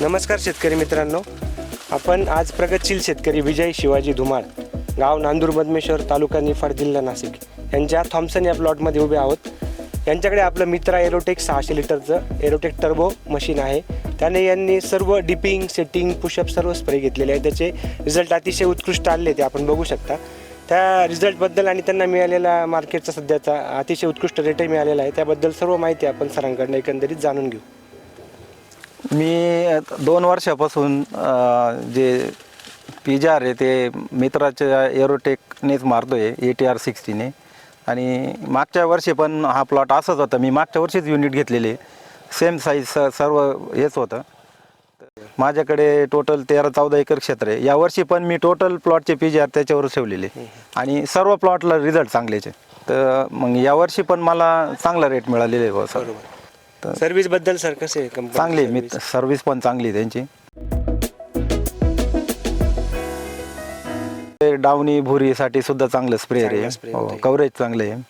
नमस्कार शेतकरी मित्रांनो. आपण आज प्रगतशील शेतकरी विजय शिवाजी धुमाळ गाव नांदूर बदमेश्वर तालुका निफाड जिल्हा नाशिक यांच्या थॉम्सन या प्लॉटमध्ये उभे आहोत. यांच्याकडे आपलं मित्रा एरोटेक सहाशे लिटरचं एरोटेक टर्बो मशीन आहे. त्याने यांनी सर्व डिपिंग सेटिंग पुशअप सर्व स्प्रे घेतलेले आहे त्याचे रिझल्ट अतिशय उत्कृष्ट आले ते आपण बघू शकता. त्या रिझल्टबद्दल आणि त्यांना मिळालेला मार्केटचा सध्याचा अतिशय उत्कृष्ट रेटही मिळालेला आहे. त्याबद्दल सर्व माहिती आपण सरांकडनं एकंदरीत जाणून घेऊ. मी दोन वर्षापासून जे पी जी आर आहे ते मित्राच्या एरोटेकनेच मारतो आहे ए टी आर सिक्स्टीने. आणि मागच्या वर्षी पण हा प्लॉट असाच होता. मी मागच्या वर्षीच युनिट घेतलेले. सेम साईज सर्व हेच होतं. माझ्याकडे टोटल तेरा चौदा एकर क्षेत्र आहे. यावर्षी पण मी टोटल प्लॉटचे पी जी आर त्याच्यावर ठेवलेले. आणि सर्व प्लॉटला रिझल्ट चांगलेचे तर मग यावर्षी पण मला चांगला रेट मिळालेला आहे सर. तर सर्व्हिसबद्दल सर कसे चांगली मी? सर्व्हिस पण चांगली आहे त्यांची ते डावणी भुरीसाठी सुद्धा चांगलं स्प्रेअर चांगलं spray आहे. कव्हरेज चांगलं आहे